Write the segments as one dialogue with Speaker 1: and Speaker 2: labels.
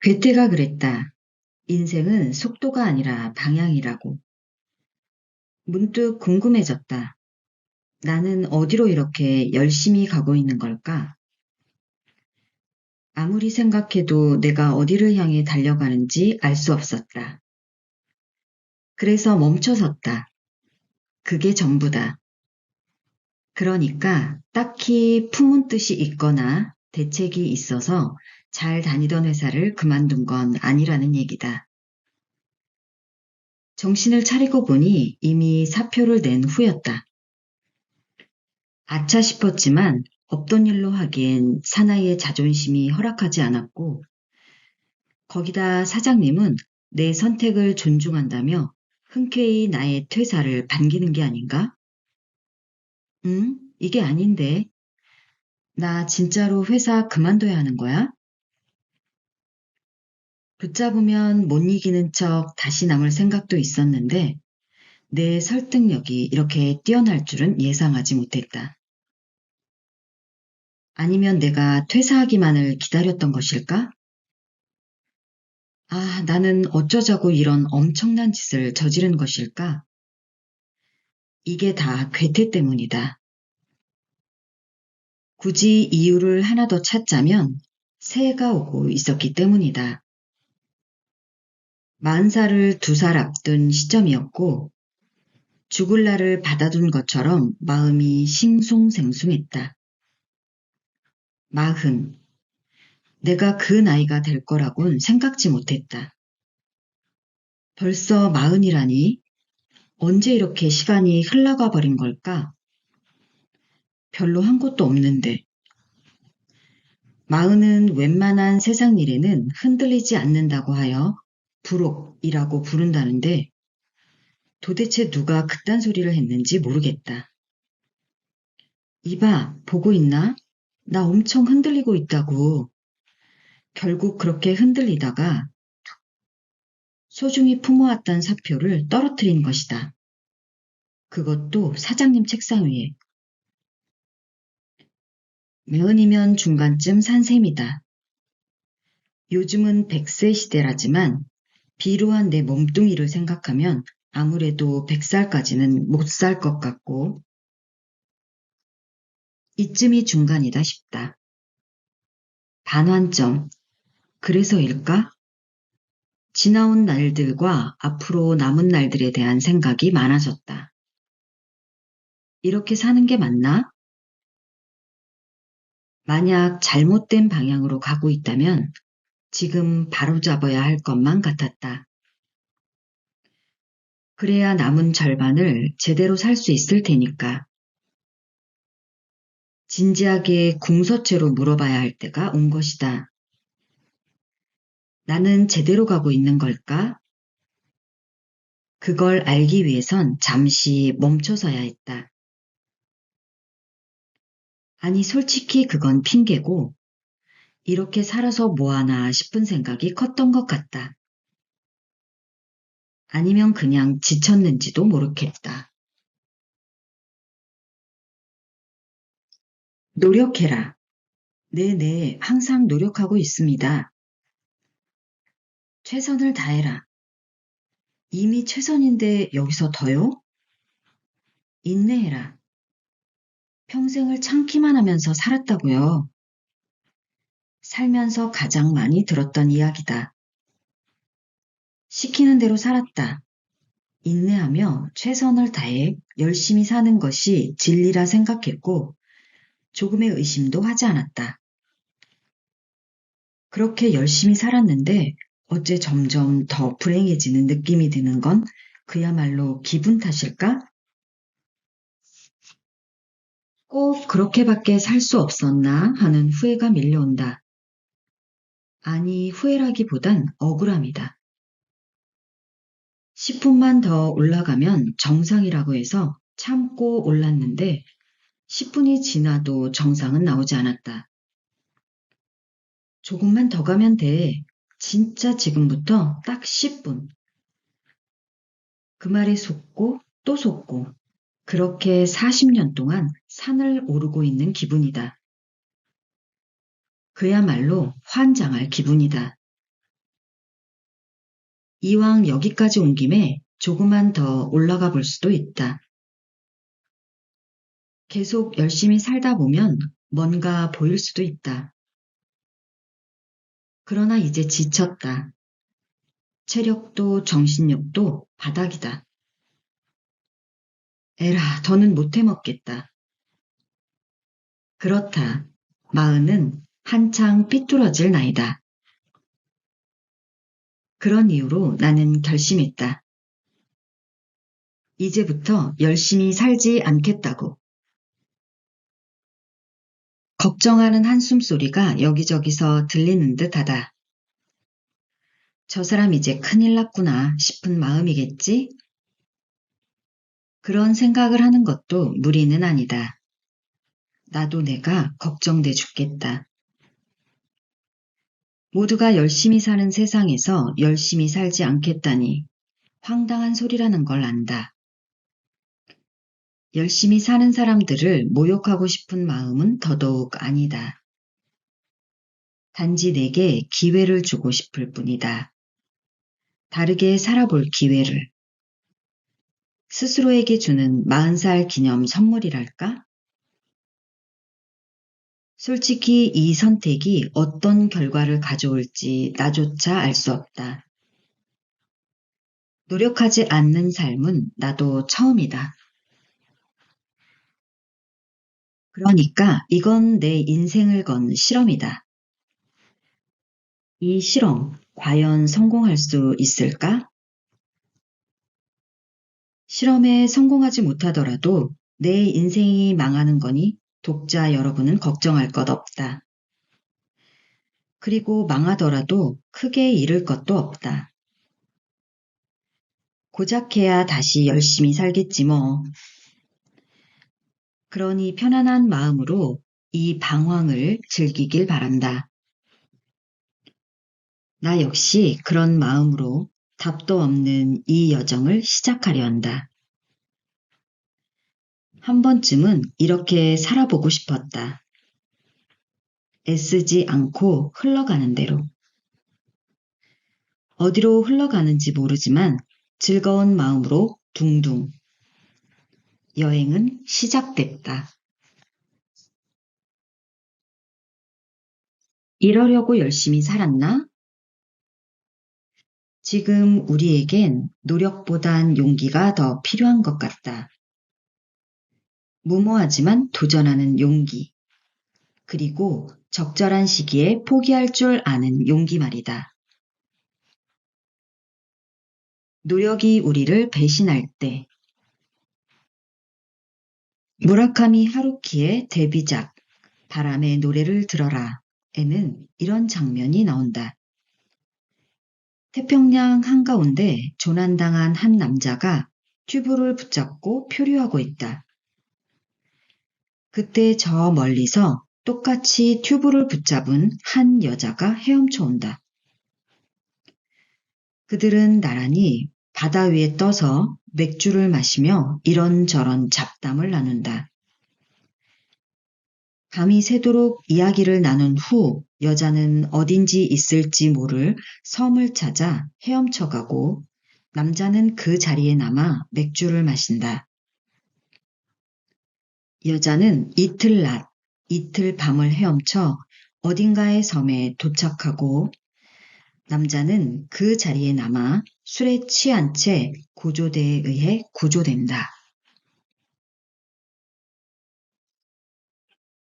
Speaker 1: 괴테가 그랬다. 인생은 속도가 아니라 방향이라고. 문득 궁금해졌다. 나는 어디로 이렇게 열심히 가고 있는 걸까? 아무리 생각해도 내가 어디를 향해 달려가는지 알 수 없었다. 그래서 멈춰섰다. 그게 전부다. 그러니까 딱히 품은 뜻이 있거나 대책이 있어서 잘 다니던 회사를 그만둔 건 아니라는 얘기다. 정신을 차리고 보니 이미 사표를 낸 후였다. 아차 싶었지만 없던 일로 하기엔 사나이의 자존심이 허락하지 않았고, 거기다 사장님은 내 선택을 존중한다며 흔쾌히 나의 퇴사를 반기는 게 아닌가? 응? 이게 아닌데. 나 진짜로 회사 그만둬야 하는 거야? 붙잡으면 못 이기는 척 다시 남을 생각도 있었는데, 내 설득력이 이렇게 뛰어날 줄은 예상하지 못했다. 아니면 내가 퇴사하기만을 기다렸던 것일까? 아, 나는 어쩌자고 이런 엄청난 짓을 저지른 것일까? 이게 다 괴테 때문이다. 굳이 이유를 하나 더 찾자면 새해가 오고 있었기 때문이다. 살을 두살 앞둔 시점이었고 죽을 날을 받아둔 것처럼 마음이 싱숭생숭했다. 마흔. 내가 그 나이가 될 거라곤 생각지 못했다. 벌써 마흔이라니? 언제 이렇게 시간이 흘러가 버린 걸까? 별로 한 것도 없는데. 마흔은 웬만한 세상 일에는 흔들리지 않는다고 하여 불옥이라고 부른다는데 도대체 누가 그딴 소리를 했는지 모르겠다. 이봐, 보고 있나? 나 엄청 흔들리고 있다고. 결국 그렇게 흔들리다가 소중히 품어왔던 사표를 떨어뜨린 것이다. 그것도 사장님 책상 위에. 매은이면 중간쯤 산 셈이다. 요즘은 백세 시대라지만 비루한 내 몸뚱이를 생각하면 아무래도 백살까지는 못 살 것 같고 이쯤이 중간이다 싶다. 반환점. 그래서일까? 지나온 날들과 앞으로 남은 날들에 대한 생각이 많아졌다. 이렇게 사는 게 맞나? 만약 잘못된 방향으로 가고 있다면 지금 바로잡아야 할 것만 같았다. 그래야 남은 절반을 제대로 살 수 있을 테니까. 진지하게 궁서체로 물어봐야 할 때가 온 것이다. 나는 제대로 가고 있는 걸까? 그걸 알기 위해선 잠시 멈춰서야 했다. 아니, 솔직히 그건 핑계고, 이렇게 살아서 뭐하나 싶은 생각이 컸던 것 같다. 아니면 그냥 지쳤는지도 모르겠다. 노력해라. 네네, 항상 노력하고 있습니다. 최선을 다해라. 이미 최선인데 여기서 더요? 인내해라. 평생을 참기만 하면서 살았다고요. 살면서 가장 많이 들었던 이야기다. 시키는 대로 살았다. 인내하며 최선을 다해 열심히 사는 것이 진리라 생각했고 조금의 의심도 하지 않았다. 그렇게 열심히 살았는데 어째 점점 더 불행해지는 느낌이 드는 건 그야말로 기분 탓일까? 꼭 그렇게밖에 살 수 없었나 하는 후회가 밀려온다. 아니, 후회라기보단 억울함이다. 10분만 더 올라가면 정상이라고 해서 참고 올랐는데 10분이 지나도 정상은 나오지 않았다. 조금만 더 가면 돼. 진짜 지금부터 딱 10분. 그 말에 속고 또 속고 그렇게 40년 동안 산을 오르고 있는 기분이다. 그야말로 환장할 기분이다. 이왕 여기까지 온 김에 조금만 더 올라가 볼 수도 있다. 계속 열심히 살다 보면 뭔가 보일 수도 있다. 그러나 이제 지쳤다. 체력도 정신력도 바닥이다. 에라, 더는 못해 먹겠다. 그렇다. 마흔은 한창 삐뚤어질 나이다. 그런 이유로 나는 결심했다. 이제부터 열심히 살지 않겠다고. 걱정하는 한숨 소리가 여기저기서 들리는 듯 하다. 저 사람 이제 큰일 났구나 싶은 마음이겠지? 그런 생각을 하는 것도 무리는 아니다. 나도 내가 걱정돼 죽겠다. 모두가 열심히 사는 세상에서 열심히 살지 않겠다니 황당한 소리라는 걸 안다. 열심히 사는 사람들을 모욕하고 싶은 마음은 더더욱 아니다. 단지 내게 기회를 주고 싶을 뿐이다. 다르게 살아볼 기회를. 스스로에게 주는 40살 기념 선물이랄까? 솔직히 이 선택이 어떤 결과를 가져올지 나조차 알 수 없다. 노력하지 않는 삶은 나도 처음이다. 그러니까 이건 내 인생을 건 실험이다. 이 실험, 과연 성공할 수 있을까? 실험에 성공하지 못하더라도 내 인생이 망하는 거니 독자 여러분은 걱정할 것 없다. 그리고 망하더라도 크게 잃을 것도 없다. 고작해야 다시 열심히 살겠지 뭐. 그러니 편안한 마음으로 이 방황을 즐기길 바란다. 나 역시 그런 마음으로 답도 없는 이 여정을 시작하려 한다. 한 번쯤은 이렇게 살아보고 싶었다. 애쓰지 않고 흘러가는 대로. 어디로 흘러가는지 모르지만 즐거운 마음으로 둥둥. 여행은 시작됐다. 이러려고 열심히 살았나? 지금 우리에겐 노력보단 용기가 더 필요한 것 같다. 무모하지만 도전하는 용기. 그리고 적절한 시기에 포기할 줄 아는 용기 말이다. 노력이 우리를 배신할 때. 무라카미 하루키의 데뷔작 바람의 노래를 들어라 에는 이런 장면이 나온다. 태평양 한가운데 조난당한 한 남자가 튜브를 붙잡고 표류하고 있다. 그때 저 멀리서 똑같이 튜브를 붙잡은 한 여자가 헤엄쳐 온다. 그들은 나란히 바다 위에 떠서 맥주를 마시며 이런저런 잡담을 나눈다. 밤이 새도록 이야기를 나눈 후 여자는 어딘지 있을지 모를 섬을 찾아 헤엄쳐 가고 남자는 그 자리에 남아 맥주를 마신다. 여자는 이틀 낮, 이틀 밤을 헤엄쳐 어딘가의 섬에 도착하고 남자는 그 자리에 남아 술에 취한 채 구조대에 의해 구조된다.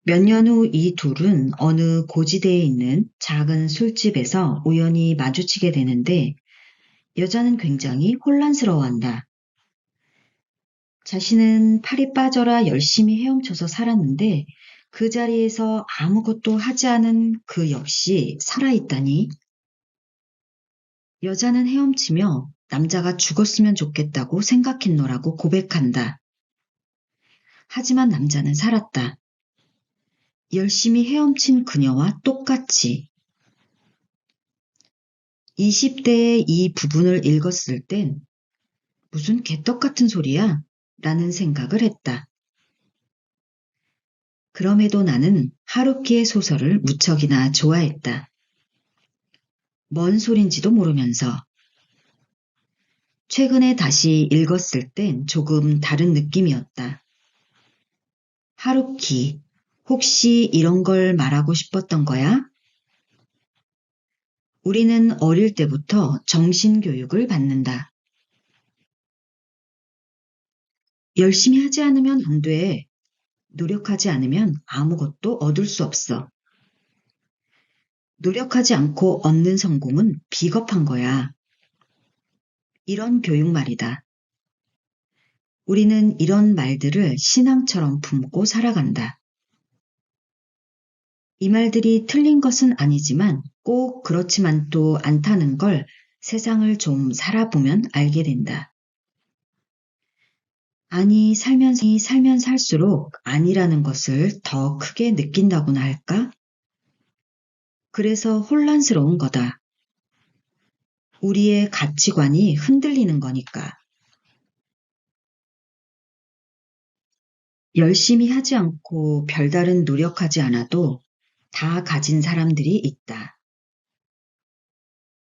Speaker 1: 몇 년 후 이 둘은 어느 고지대에 있는 작은 술집에서 우연히 마주치게 되는데 여자는 굉장히 혼란스러워한다. 자신은 팔이 빠져라 열심히 헤엄쳐서 살았는데 그 자리에서 아무것도 하지 않은 그 역시 살아있다니. 여자는 헤엄치며 남자가 죽었으면 좋겠다고 생각했노라고 고백한다. 하지만 남자는 살았다. 열심히 헤엄친 그녀와 똑같이. 20대의 이 부분을 읽었을 땐 무슨 개떡 같은 소리야? 라는 생각을 했다. 그럼에도 나는 하루키의 소설을 무척이나 좋아했다. 뭔 소린지도 모르면서 최근에 다시 읽었을 땐 조금 다른 느낌이었다. 하루키, 혹시 이런 걸 말하고 싶었던 거야? 우리는 어릴 때부터 정신교육을 받는다. 열심히 하지 않으면 안 돼. 노력하지 않으면 아무것도 얻을 수 없어. 노력하지 않고 얻는 성공은 비겁한 거야. 이런 교육 말이다. 우리는 이런 말들을 신앙처럼 품고 살아간다. 이 말들이 틀린 것은 아니지만 꼭 그렇지만도 않다는 걸 세상을 좀 살아보면 알게 된다. 아니, 살면, 살면 살수록 아니라는 것을 더 크게 느낀다고나 할까? 그래서 혼란스러운 거다. 우리의 가치관이 흔들리는 거니까. 열심히 하지 않고 별다른 노력하지 않아도 다 가진 사람들이 있다.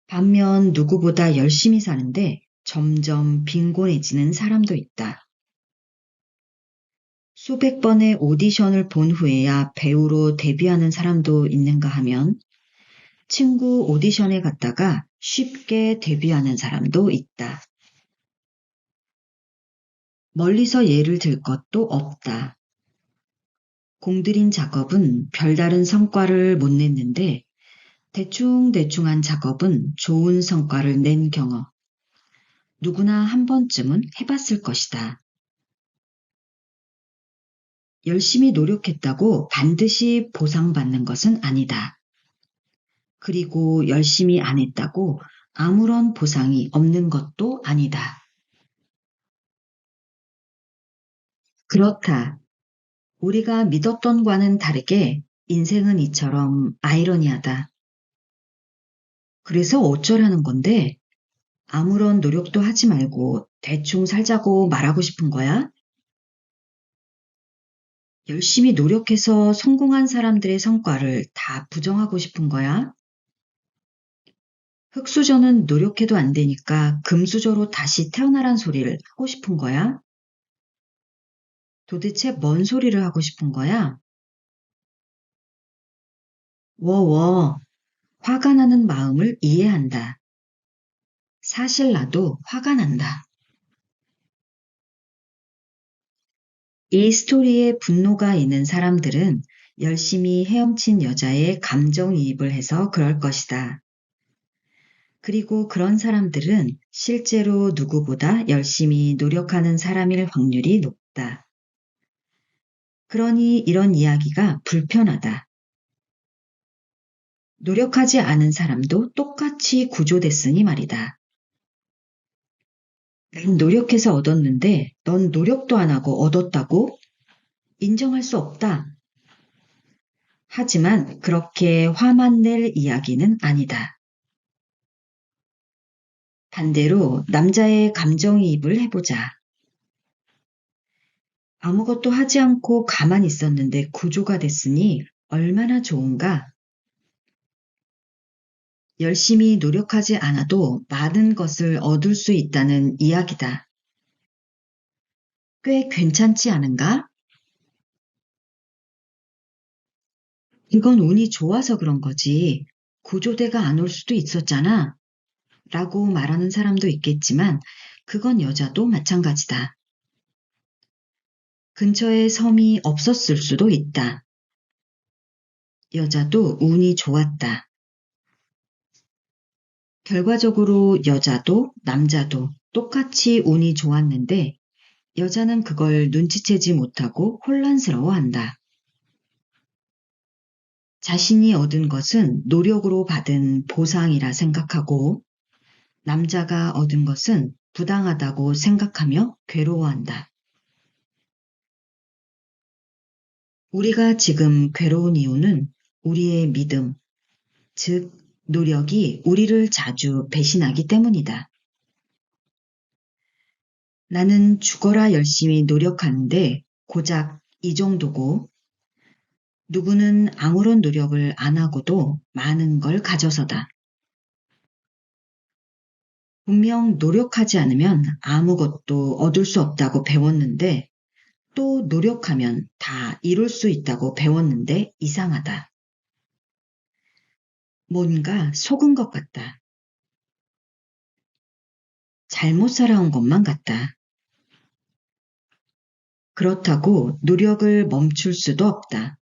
Speaker 1: 반면 누구보다 열심히 사는데 점점 빈곤해지는 사람도 있다. 수백 번의 오디션을 본 후에야 배우로 데뷔하는 사람도 있는가 하면 친구 오디션에 갔다가 쉽게 데뷔하는 사람도 있다. 멀리서 예를 들 것도 없다. 공들인 작업은 별다른 성과를 못 냈는데 대충대충한 작업은 좋은 성과를 낸 경험. 누구나 한 번쯤은 해봤을 것이다. 열심히 노력했다고 반드시 보상받는 것은 아니다. 그리고 열심히 안 했다고 아무런 보상이 없는 것도 아니다. 그렇다. 우리가 믿었던 과는 다르게 인생은 이처럼 아이러니하다. 그래서 어쩌라는 건데 아무런 노력도 하지 말고 대충 살자고 말하고 싶은 거야? 열심히 노력해서 성공한 사람들의 성과를 다 부정하고 싶은 거야? 흑수저는 노력해도 안 되니까 금수저로 다시 태어나란 소리를 하고 싶은 거야? 도대체 뭔 소리를 하고 싶은 거야? 워워, 화가 나는 마음을 이해한다. 사실 나도 화가 난다. 이 스토리에 분노가 있는 사람들은 열심히 헤엄친 여자의 감정이입을 해서 그럴 것이다. 그리고 그런 사람들은 실제로 누구보다 열심히 노력하는 사람일 확률이 높다. 그러니 이런 이야기가 불편하다. 노력하지 않은 사람도 똑같이 구조됐으니 말이다. 난 노력해서 얻었는데 넌 노력도 안 하고 얻었다고? 인정할 수 없다. 하지만 그렇게 화만 낼 이야기는 아니다. 반대로 남자의 감정이입을 해보자. 아무것도 하지 않고 가만히 있었는데 구조가 됐으니 얼마나 좋은가? 열심히 노력하지 않아도 많은 것을 얻을 수 있다는 이야기다. 꽤 괜찮지 않은가? 이건 운이 좋아서 그런 거지. 구조대가 안 올 수도 있었잖아. 라고 말하는 사람도 있겠지만 그건 여자도 마찬가지다. 근처에 섬이 없었을 수도 있다. 여자도 운이 좋았다. 결과적으로 여자도 남자도 똑같이 운이 좋았는데 여자는 그걸 눈치채지 못하고 혼란스러워한다. 자신이 얻은 것은 노력으로 받은 보상이라 생각하고 남자가 얻은 것은 부당하다고 생각하며 괴로워한다. 우리가 지금 괴로운 이유는 우리의 믿음, 즉, 노력이 우리를 자주 배신하기 때문이다. 나는 죽어라 열심히 노력하는데 고작 이 정도고, 누구는 아무런 노력을 안 하고도 많은 걸 가져서다. 분명 노력하지 않으면 아무것도 얻을 수 없다고 배웠는데 또 노력하면 다 이룰 수 있다고 배웠는데 이상하다. 뭔가 속은 것 같다. 잘못 살아온 것만 같다. 그렇다고 노력을 멈출 수도 없다.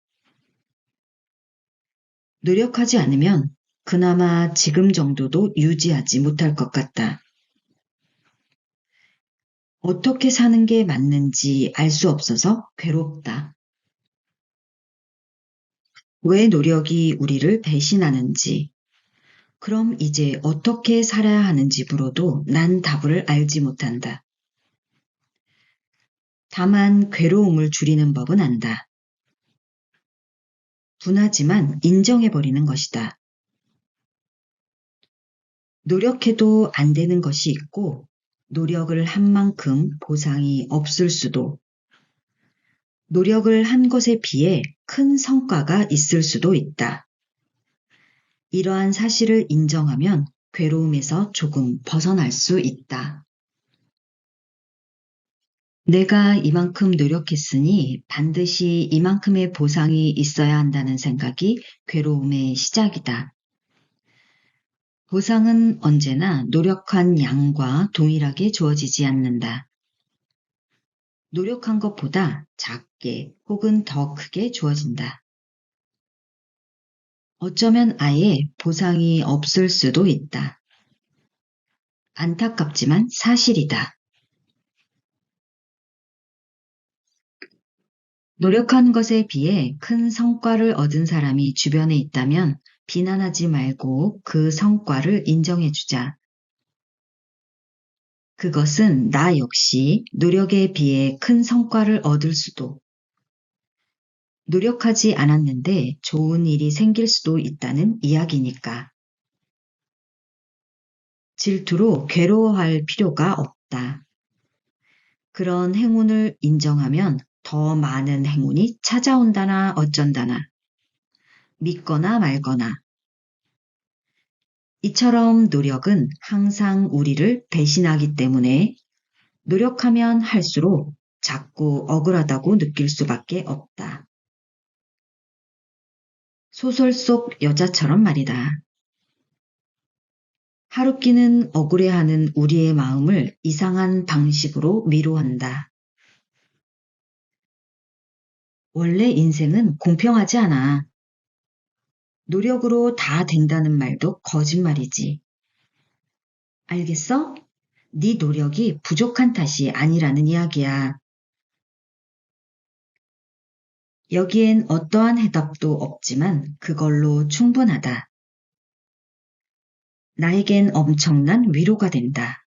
Speaker 1: 노력하지 않으면 그나마 지금 정도도 유지하지 못할 것 같다. 어떻게 사는 게 맞는지 알 수 없어서 괴롭다. 왜 노력이 우리를 배신하는지, 그럼 이제 어떻게 살아야 하는지 물어도 난 답을 알지 못한다. 다만 괴로움을 줄이는 법은 안다. 분하지만 인정해버리는 것이다. 노력해도 안 되는 것이 있고, 노력을 한 만큼 보상이 없을 수도, 노력을 한 것에 비해 큰 성과가 있을 수도 있다. 이러한 사실을 인정하면 괴로움에서 조금 벗어날 수 있다. 내가 이만큼 노력했으니 반드시 이만큼의 보상이 있어야 한다는 생각이 괴로움의 시작이다. 보상은 언제나 노력한 양과 동일하게 주어지지 않는다. 노력한 것보다 작 게 혹은 더 크게 주어진다. 어쩌면 아예 보상이 없을 수도 있다. 안타깝지만 사실이다. 노력한 것에 비해 큰 성과를 얻은 사람이 주변에 있다면 비난하지 말고 그 성과를 인정해 주자. 그것은 나 역시 노력에 비해 큰 성과를 얻을 수도, 노력하지 않았는데 좋은 일이 생길 수도 있다는 이야기니까. 질투로 괴로워할 필요가 없다. 그런 행운을 인정하면 더 많은 행운이 찾아온다나 어쩐다나. 믿거나 말거나. 이처럼 노력은 항상 우리를 배신하기 때문에 노력하면 할수록 자꾸 억울하다고 느낄 수밖에 없다. 소설 속 여자처럼 말이다. 하루끼는 억울해하는 우리의 마음을 이상한 방식으로 위로한다. 원래 인생은 공평하지 않아. 노력으로 다 된다는 말도 거짓말이지. 알겠어? 네 노력이 부족한 탓이 아니라는 이야기야. 여기엔 어떠한 해답도 없지만 그걸로 충분하다. 나에겐 엄청난 위로가 된다.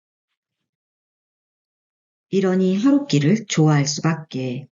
Speaker 1: 이러니 하루길을 좋아할 수밖에.